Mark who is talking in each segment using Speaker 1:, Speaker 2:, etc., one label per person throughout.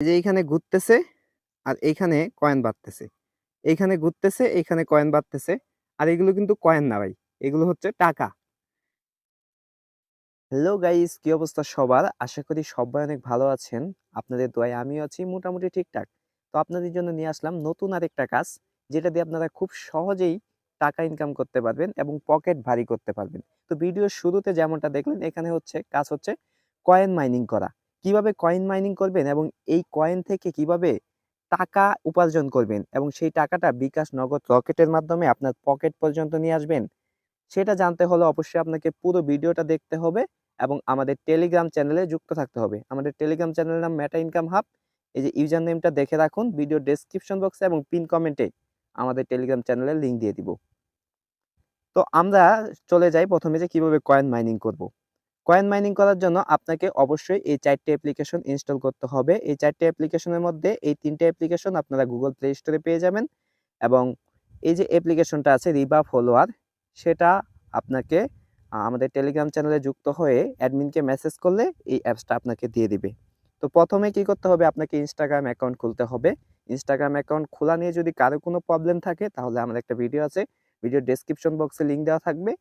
Speaker 1: যে এইখানে ঘুরতেছে আর এইখানে কয়েন বাড়তেছে এইখানে ঘুরতেছে, এইখানে কয়েন বাড়তেছে আর এগুলো কিন্তু কয়েন না ভাই, এগুলো হচ্ছে টাকা। হ্যালো গাইস কি অবস্থা সবার? আশা করি সবাই অনেক ভালো আছেন। আপনাদের দোয়ায় আমিও আছি মোটামুটি ঠিকঠাক। তো আপনাদের জন্য নিয়ে আসলাম নতুন আরেকটা কাজ, যেটা দিয়ে আপনারা খুব সহজেই টাকা ইনকাম করতে পারবেন এবং পকেট ভারী করতে পারবেন। তো ভিডিওর শুরুতে যেমনটা দেখলেন, এখানে হচ্ছে কাজ হচ্ছে কয়েন মাইনিং করা। কীভাবে কয়েন মাইনিং করবেন এবং এই কয়েন থেকে কীভাবে টাকা উপার্জন করবেন এবং সেই টাকাটা বিকাশ নগদ রকেটের মাধ্যমে আপনার পকেট পর্যন্ত নিয়ে আসবেন, সেটা জানতে হলে অবশ্যই আপনাকে পুরো ভিডিওটা দেখতে হবে এবং আমাদের টেলিগ্রাম চ্যানেলে যুক্ত থাকতে হবে। আমাদের টেলিগ্রাম চ্যানেলের নাম ম্যাটা ইনকাম হাব এই যে ইউজার নেমটা দেখে রাখুন ভিডিও ডেসক্রিপশন বক্সে এবং পিন কমেন্টে আমাদের টেলিগ্রাম চ্যানেলের লিঙ্ক দিয়ে দিব। তো আমরা চলে যাই প্রথমে যে কীভাবে কয়েন মাইনিং করব। কয়েন মাইনিং করার জন্য আপনাকে অবশ্যই এই চারটে অ্যাপ্লিকেশন ইনস্টল করতে হবে। এই চারটে অ্যাপ্লিকেশনের মধ্যে এই তিনটে অ্যাপ্লিকেশন আপনারা গুগল প্লে স্টোরে পেয়ে যাবেন এবং এই যে অ্যাপ্লিকেশনটা আছে রিবা ফলোয়ার সেটা আপনাকে আমাদের টেলিগ্রাম চ্যানেলে যুক্ত হয়ে অ্যাডমিনকে মেসেজ করলে এই অ্যাপসটা আপনাকে দিয়ে দিবে। তো প্রথমে কি করতে হবে? আপনাকে ইনস্টাগ্রাম অ্যাকাউন্ট খুলতে হবে। ইনস্টাগ্রাম অ্যাকাউন্ট খোলা নিয়ে যদি কারও কোনো প্রবলেম থাকে, তাহলে আমার একটা ভিডিও আছে। ভিডিও ডেসক্রিপশন বক্সে লিঙ্ক দেওয়া থাকবে।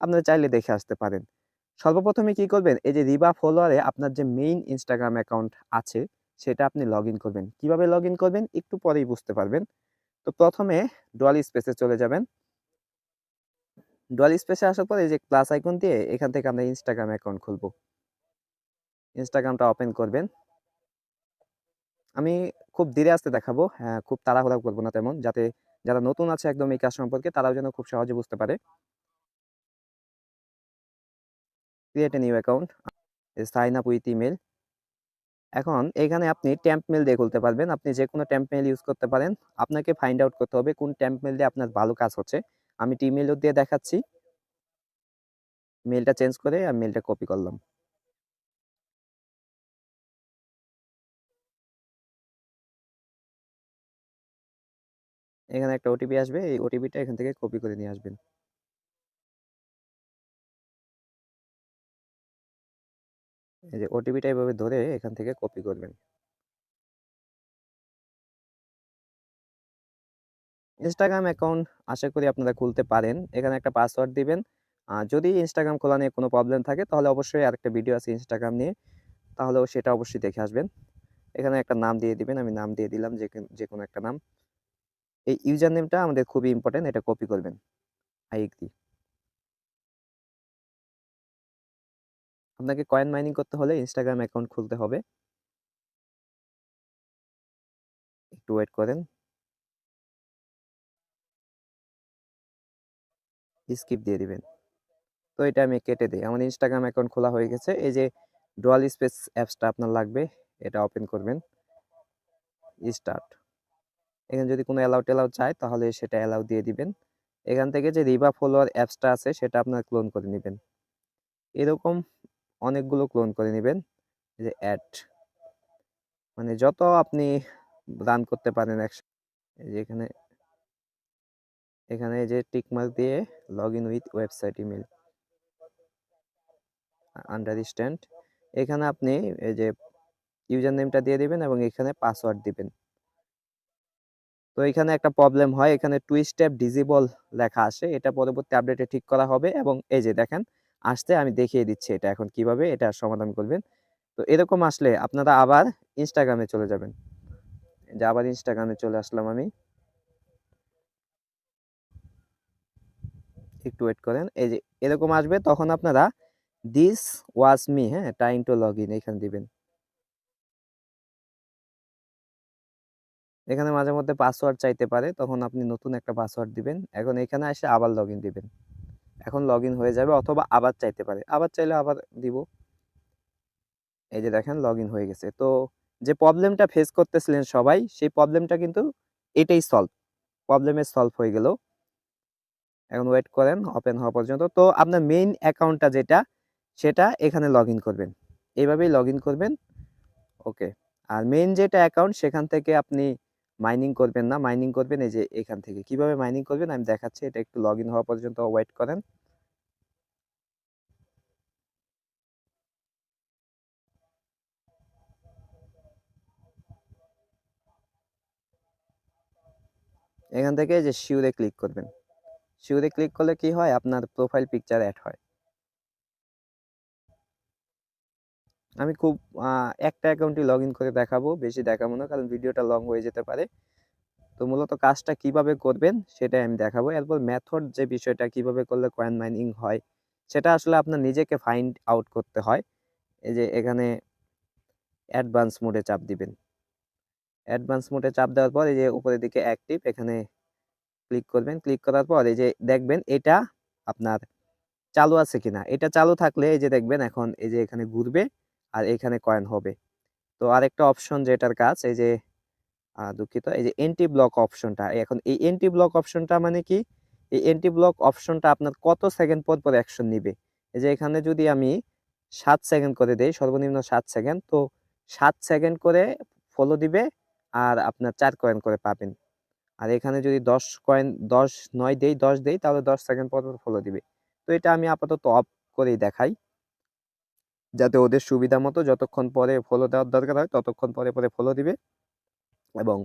Speaker 1: আপনারা চাইলে দেখে আসতে পারেন। সর্বপ্রথমে কি করবেন? এই যে রিবা ফলোয়ারে আপনার যে মেইন ইনস্টাগ্রাম অ্যাকাউন্ট আছে, সেটা আপনি লগ করবেন। কীভাবে লগ করবেন? একটু পরেই বুঝতে পারবেন। তো প্রথমে ডুয়াল স্পেসে চলে যাবেন। ডুয়াল স্পেসে আসার পর এই যে প্লাস আইকন দিয়ে এখান থেকে আমরা ইনস্টাগ্রাম অ্যাকাউন্ট খুলবো। ইনস্টাগ্রামটা ওপেন করবেন। আমি খুব ধীরে আসতে দেখাবো। হ্যাঁ খুব তাড়াহুড়া করব না তেমন। যাতে যারা নতুন আছে একদম এই কাজ সম্পর্কে, তারাও যেন খুব সহজে বুঝতে পারে। Create a new account sign up with email এখন এখানে আপনি ট্যাম্প মেল দিয়ে খুলতে পারবেন। আপনি যে কোনো ট্যাম্প মেল ইউজ করতে পারেন। আপনাকে ফাইন্ড আউট করতে হবে কোন ট্যাম্প মেল দিয়ে আপনার ভালো কাজ হচ্ছে। আমি টি মেলও দিয়ে দেখাচ্ছি। মেলটা চেঞ্জ করে আমি মেলটা কপি করলাম। এখানে একটা ওটিপি আসবে। এই ওটিপিটা এখান থেকে কপি করে নিয়ে আসবেন। এই যে ওটিপিটা এভাবে ধরে এখান থেকে কপি করবেন। ইনস্টাগ্রাম অ্যাকাউন্ট আশা করি আপনারা খুলতে পারেন। এখানে একটা পাসওয়ার্ড দিবেন। যদি ইনস্টাগ্রাম খোলা নিয়ে কোনো প্রবলেম থাকে, তাহলে অবশ্যই আরেকটা ভিডিও আছে ইনস্টাগ্রাম নিয়ে। তাহলেও সেটা অবশ্যই দেখে আসবেন। এখানে একটা নাম দিয়ে দিবেন, আমি নাম দিয়ে দিলাম যে যে কোনো একটা নাম। এই ইউজার নেমটা আমাদের খুবই ইম্পর্টেন্ট এটা কপি করবেন। আই এগ্রি আপনাকে কয়েন মাইনিং করতে হলে ইনস্টাগ্রাম অ্যাকাউন্ট খুলতে হবে। একটু ওয়েট করেন। স্কিপ দিয়ে দিবেন। তো এটা আমি কেটে দিই। আমার ইনস্টাগ্রাম অ্যাকাউন্ট খোলা হয়ে গেছে। এই যে ডুয়াল স্পেস অ্যাপসটা আপনার লাগবে, এটা ওপেন করবেন। স্টার্ট এখানে যদি কোনো অ্যালাউ টেলাউ চায়, তাহলে সেটা অ্যালাউ দিয়ে দিবেন। এখান থেকে যে রিবা ফলোয়ার অ্যাপসটা আছে, সেটা আপনার ক্লোন করে নেবেন। এরকম অনেকগুলো ক্লোন করে নেবেন। যে অ্যাড মানে যত আপনি রান করতে পারেন একসাথে এই যে এখানে এখানে যে টিক মার্ক দিয়ে log in with website email understand এখানে আপনি এই যে ইউজার নেমটা দিয়ে দিবেন এবং এখানে পাসওয়ার্ড দিবেন। তো এখানে একটা প্রবলেম হয়, এখানে টু স্টেপ ডিজিবল লেখা আসে, এটা পরবর্তী আপডেটে ঠিক করা হবে এবং এই যে দেখেন আসতে আমি দেখিয়ে দিচ্ছি এটা এখন কীভাবে, এটা সমাধান করবেন। তো এরকম আসলে আপনারা আবার ইনস্টাগ্রামে চলে যাবেন। যে আবার ইনস্টাগ্রামে চলে আসলাম আমি। একটু ওয়েট করেন। এই যে এরকম আসবে তখন আপনারা দিস ওয়াজ মি হ্যাঁ টাইম টু লগ ইন এখানে দিবেন। এখানে মাঝে মধ্যে পাসওয়ার্ড চাইতে পারে, তখন আপনি নতুন একটা পাসওয়ার্ড দিবেন। এখন এখানে এসে আবার লগ ইন দিবেন। এখন লগ হয়ে যাবে অথবা আবার চাইতে পারে। আবার চাইলে আবার দিব। এই যে দেখেন লগ হয়ে গেছে। তো যে প্রবলেমটা ফেস করতেছিলেন সবাই, সেই প্রবলেমটা কিন্তু এটাই সলভ প্রবলেমের সলভ হয়ে গেল। এখন ওয়েট করেন ওপেন হওয়া পর্যন্ত। তো আপনার মেইন অ্যাকাউন্টটা যেটা, সেটা এখানে লগ করবেন। এইভাবেই লগ করবেন। ওকে আর মেইন যেটা অ্যাকাউন্ট সেখান থেকে আপনি মাইনিং করবেন না, মাইনিং করবেন এই যে এখান থেকে। কীভাবে মাইনিং করবেন? আমি দেখাচ্ছি, এটা একটু লগ হওয়া পর্যন্ত ওয়েট করেন। এখান থেকে যে শিউরে ক্লিক করবেন। শিউরে ক্লিক করলে কি হয়? আপনার প্রোফাইল পিকচার অ্যাড হয়। আমি খুব একটা অ্যাকাউন্টই লগ ইন করে দেখাবো, বেশি দেখাবো না, কারণ ভিডিওটা লং হয়ে যেতে পারে। তো মূলত কাজটা কীভাবে করবেন, সেটাই আমি দেখাবো। এরপর মেথড যে বিষয়টা, কীভাবে করলে কয়েন মাইনিং হয়, সেটা আসলে আপনার নিজেকে ফাইন্ড আউট করতে হয়। এই যে এখানে অ্যাডভান্স মোডে চাপ দিবেন। অ্যাডভান্স মোডে চাপ দেওয়ার পর, এই যে উপরের দিকে অ্যাক্টিভ এখানে ক্লিক করবেন। ক্লিক করার পর, এই যে দেখবেন, এটা আপনার চালু আছে কিনা। এটা চালু থাকলে, এই যে দেখবেন, এখন এই যে এখানে ঘুরবে। আর এখানে কয়েন হবে। তো আরেকটা অপশন যেটার কাজ, এই যে দুঃখিত, এই যে এন্টি ব্লক অপশনটা এখন এই এন্টি ব্লক অপশনটা মানে কি? এই এন্টি ব্লক অপশনটা আপনার কত সেকেন্ড পর পর অ্যাকশন নিবে? এই যে এখানে যদি আমি সাত সেকেন্ড করে দেই, সর্বনিম্ন সাত সেকেন্ড তো সাত সেকেন্ড করে ফলো দিবে আর আপনার চার কয়েন করে পাবেন। আর এখানে যদি দশ কয়েন দশ, নয় দেই, দশ দেই, তাহলে দশ সেকেন্ড পর পর ফলো দিবে। তো এটা আমি আপাতত অফ করেই দেখাই। যাতে ওদের সুবিধা মতো যতক্ষণ পরে ফলো দেওয়ার দরকার হয়, ততক্ষণ পরে পরে ফলো দিবে। এবং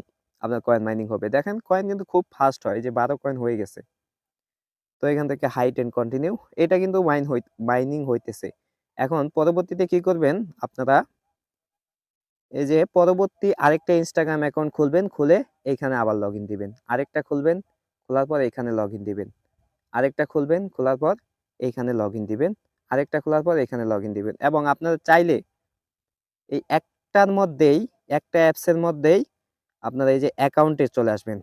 Speaker 1: আপনার কয়েন মাইনিং হবে। দেখেন কয়েন কিন্তু খুব ফাস্ট হয় যে বারো কয়েন হয়ে গেছে। তো এখান থেকে হাইট এন্ড কন্টিনিউ এটা কিন্তু মাইন হই মাইনিং হইতেছে। এখন পরবর্তীতে কি করবেন আপনারা? এই যে পরবর্তী আরেকটা ইনস্টাগ্রাম অ্যাকাউন্ট খুলবেন, খুলে এইখানে আবার লগ ইন দিবেন। আরেকটা খুলবেন, খোলার পর এখানে লগ ইন দিবেন। আরেকটা খুলবেন, খোলার পর এইখানে লগ ইন দিবেন। আরেকটা খোলার পর এখানে লগ ইন দিবেন। এবং আপনারা চাইলে এই একটার মধ্যেই একটা অ্যাপসের মধ্যেই আপনারা এই যে অ্যাকাউন্টে চলে আসবেন।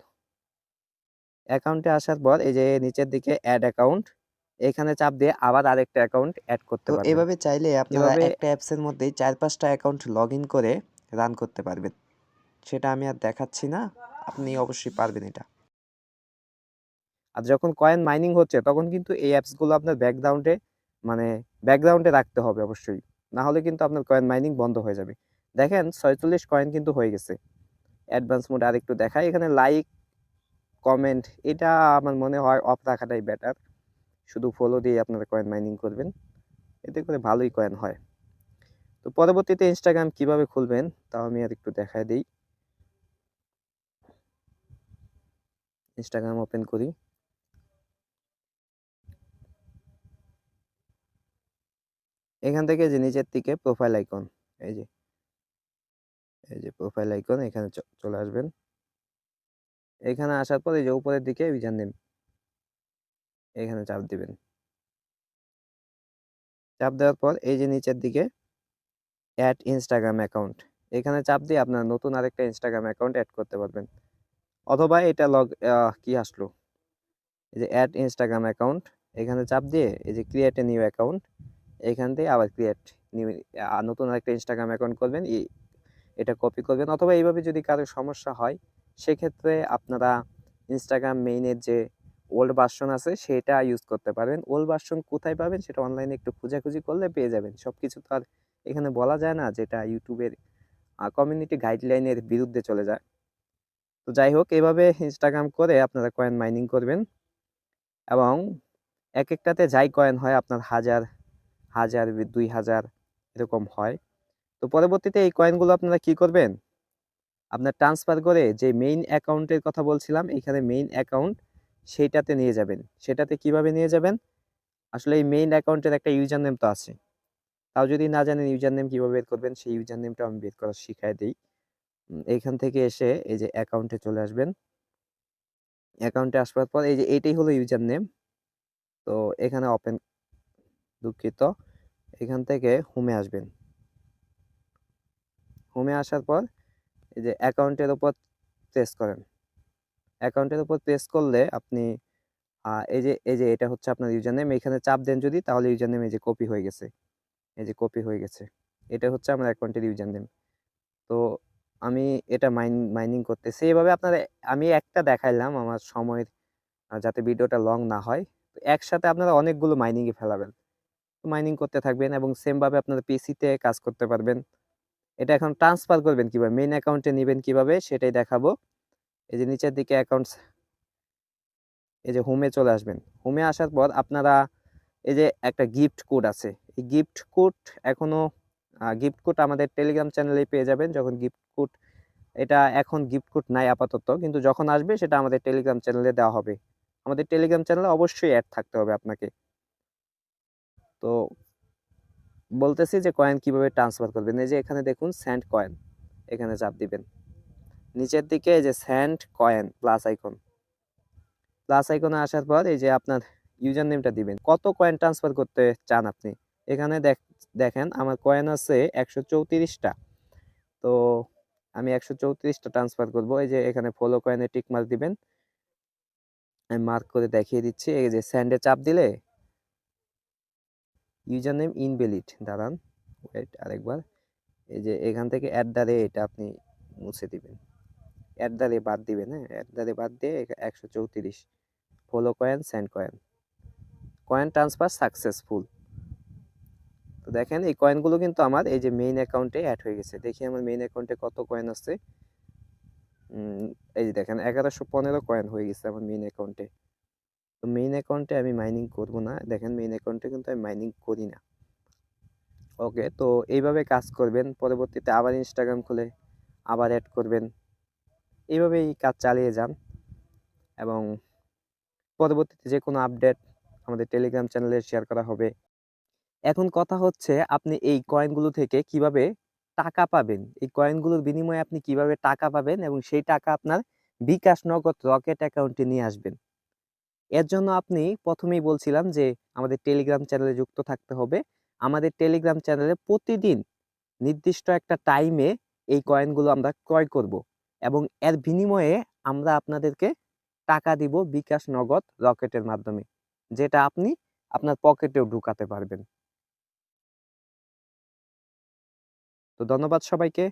Speaker 1: অ্যাকাউন্টে আসার পর এই যে নিচের দিকে অ্যাড অ্যাকাউন্ট এখানে চাপ দিয়ে আবার আরেকটা অ্যাকাউন্ট অ্যাড করতে পারবেন।
Speaker 2: এভাবে চাইলে আপনারা একটা অ্যাপসের মধ্যেই চার পাঁচটা অ্যাকাউন্ট লগ ইন করে রান করতে পারবেন। সেটা আমি আর দেখাচ্ছি না আপনি অবশ্যই পারবেন এটা।
Speaker 1: আর যখন কয়েন মাইনিং হচ্ছে তখন কিন্তু এই অ্যাপসগুলো আপনার ব্যাকগ্রাউন্ডে মানে ব্যাকগ্রাউন্ডে রাখতে হবে অবশ্যই। না হলে কিন্তু আপনার কয়েন মাইনিং বন্ধ হয়ে যাবে। দেখেন ছয়চল্লিশ কয়েন কিন্তু হয়ে গেছে। অ্যাডভান্স মোড আরেকটু দেখাই। এখানে লাইক কমেন্ট এটা আমার মনে হয় অফ রাখাটাই বেটার শুধু ফলো দিয়ে আপনারা কয়েন মাইনিং করবেন। এতে করে ভালোই কয়েন হয়। তো পরবর্তীতে ইনস্টাগ্রাম কীভাবে খুলবেন, তাও আমি আর একটু দেখায় দিই। ইনস্টাগ্রাম ওপেন করি। এখান থেকে যে নিচের দিকে প্রোফাইল আইকন এই যে। এই যে প্রোফাইল আইকন এখানে চলে আসবেন। এখানে আসার পর এই যে উপরের দিকে ইউজার নেম এখানে চাপ দিবেন। চাপ দেওয়ার পর এই যে নিচের দিকে অ্যাড ইনস্টাগ্রাম অ্যাকাউন্ট এখানে চাপ দিয়ে আপনার নতুন আরেকটা ইনস্টাগ্রাম অ্যাকাউন্ট অ্যাড করতে পারবেন। অথবা এটা লগ কি আসলো? এই যে অ্যাড ইনস্টাগ্রাম অ্যাকাউন্ট এখানে চাপ দিয়ে এই যে ক্রিয়েট এ নিউ অ্যাকাউন্ট এখান থেকে আবার ক্রিয়েট নিউ নতুন আরেকটা ইনস্টাগ্রাম অ্যাকাউন্ট করবেন। এটা কপি করবেন। অথবা এইভাবে যদি কারও সমস্যা হয়, সেক্ষেত্রে আপনারা ইনস্টাগ্রাম মেইনের যে ওল্ড ভার্সন আছে, সেটা ইউজ করতে পারবেন। ওল্ড ভার্সন কোথায় পাবেন, সেটা অনলাইনে একটু খোঁজাখুঁজি করলে পেয়ে যাবেন। সব কিছু তো আর এখানে বলা যায় না যেটা ইউটিউবের কমিউনিটি গাইডলাইনের বিরুদ্ধে চলে যায়। তো যাই হোক, এভাবে ইনস্টাগ্রাম করে আপনারা কয়েন মাইনিং করবেন। এবং এক একটাতে যাই কয়েন হয়, আপনার হাজার হাজার দুই হাজার এরকম হয়। তো পরবর্তীতে এই কয়েনগুলো আপনারা কি করবেন? আপনার ট্রান্সফার করে যে মেইন অ্যাকাউন্টের কথা বলছিলাম এখানে মেইন অ্যাকাউন্ট সেইটাতে নিয়ে যাবেন। সেটাতে কীভাবে নিয়ে যাবেন? আসলে এই মেইন অ্যাকাউন্টের একটা ইউজার নেম তো আছে। তাও যদি না জানেন ইউজার নেম কীভাবে বের করবেন সেই ইউজার নেমটা আমি বের করা শিখাই দিই। উম, এইখান থেকে এসে এই যে অ্যাকাউন্টে চলে আসবেন। অ্যাকাউন্টে আসবার পর এই যে এইটাই হলো ইউজার নেম তো এখানে ওপেন দুঃখিত। এখান থেকে হোমে আসবেন। হোমে আসার পর এই যে অ্যাকাউন্টের উপর প্রেস করেন। অ্যাকাউন্টের উপর প্রেস করলে আপনি এই যে এই যে এটা হচ্ছে আপনার ইউজার নেম এখানে চাপ দেন যদি, তাহলে ইউজার নেম এই যে কপি হয়ে গেছে। এই যে কপি হয়ে গেছে। এটা হচ্ছে আমার অ্যাকাউন্টের ইউজার নেম তো আমি এটা মাইন মাইনিং করতেছি। এভাবে আপনার, আমি একটা দেখাইলাম আমার সময়ের যাতে ভিডিওটা লং না হয়। একসাথে আপনারা অনেকগুলো মাইনিংয়ে ফেলাবেন। মাইনিং করতে থাকবেন এবং সেমভাবে আপনারা পিসিতে কাজ করতে পারবেন। এটা এখন ট্রান্সফার করবেন কীভাবে? মেইন অ্যাকাউন্টে নেবেন কীভাবে? সেটাই দেখাবো। এই যে নিচের দিকে অ্যাকাউন্টস এই যে হোমে চলে আসবেন। হোমে আসার পর আপনারা এই যে একটা গিফট কোড আছে। এই গিফট কোড এখনও গিফট কোড আমাদের টেলিগ্রাম চ্যানেলে পেয়ে যাবেন। যখন গিফট কোড এটা এখন গিফট কোড নাই আপাতত। কিন্তু যখন আসবে সেটা আমাদের টেলিগ্রাম চ্যানেলে দেওয়া হবে। আমাদের টেলিগ্রাম চ্যানেলে অবশ্যই অ্যাড থাকতে হবে আপনাকে। তো বলতেছি যে কয়েন কীভাবে ট্রান্সফার করবেন? এই যে এখানে দেখুন স্যান্ড কয়েন এখানে চাপ দিবেন। নিচের দিকে এই যে send coin plus icon plus আইকনে আসার পর এই যে আপনার ইউজার নেমটা দিবেন। কত কয়েন ট্রান্সফার করতে চান আপনি? এখানে দেখ, দেখেন আমার কয়েন আছে একশো চৌত্রিশটা। তো আমি একশো চৌত্রিশটা ট্রান্সফার করব। এই যে এখানে ফলো কয়েনে টিক মার্ক দিবেন। আমি মার্ক করে দেখিয়ে দিচ্ছি। এই যে স্যান্ডে চাপ দিলে ইউজার নেম ইনভ্যালিড দাঁড়ান ওয়েট আরেকবার, এই যে এখান থেকে অ্যাট দ্য রেট আপনি মুছে দিবেন। অ্যাট দ্য রে বাদ দিবেন হ্যাঁ অ্যাট দ্য রে বাদ দিয়ে একশো চৌত্রিশ follow coin send coin coin transfer successful তো দেখেন, এই কয়েনগুলো কিন্তু আমার এই যে মেইন অ্যাকাউন্টে অ্যাড হয়ে গেছে। দেখি আমার মেইন অ্যাকাউন্টে কত কয়েন আছে এই যে দেখেন, এগারোশো পনেরো কয়েন হয়ে গেছে আমার মেইন অ্যাকাউন্টে তো মেইন অ্যাকাউন্টে আমি মাইনিং করব না। দেখেন মেইন অ্যাকাউন্টে কিন্তু আমি মাইনিং করি না। ওকে তো এইভাবে কাজ করবেন। পরবর্তীতে আবার ইনস্টাগ্রাম খুলে, আবার অ্যাড করবেন। এইভাবেই কাজ চালিয়ে যান। এবং পরবর্তীতে যে কোনো আপডেট আমাদের টেলিগ্রাম চ্যানেলে শেয়ার করা হবে। এখন কথা হচ্ছে, আপনি এই কয়েনগুলো থেকে কীভাবে টাকা পাবেন? এই কয়েনগুলোর বিনিময়ে আপনি কীভাবে টাকা পাবেন? এবং সেই টাকা আপনার বিকাশ নগদ রকেট অ্যাকাউন্টে নিয়ে আসবেন। এর জন্য আপনি প্রথমেই বলছিলাম যে, আমাদের টেলিগ্রাম চ্যানেলে যুক্ত থাকতে হবে। আমাদের টেলিগ্রাম চ্যানেলে প্রতিদিন নির্দিষ্ট একটা টাইমে এই কয়েনগুলো আমরা ক্রয় করব এবং এর বিনিময়ে আমরা আপনাদেরকে টাকা দিব বিকাশ নগদ রকেটের মাধ্যমে, যেটা আপনি আপনার পকেটেও ঢুকাতে পারবেন। তো ধন্যবাদ সবাইকে।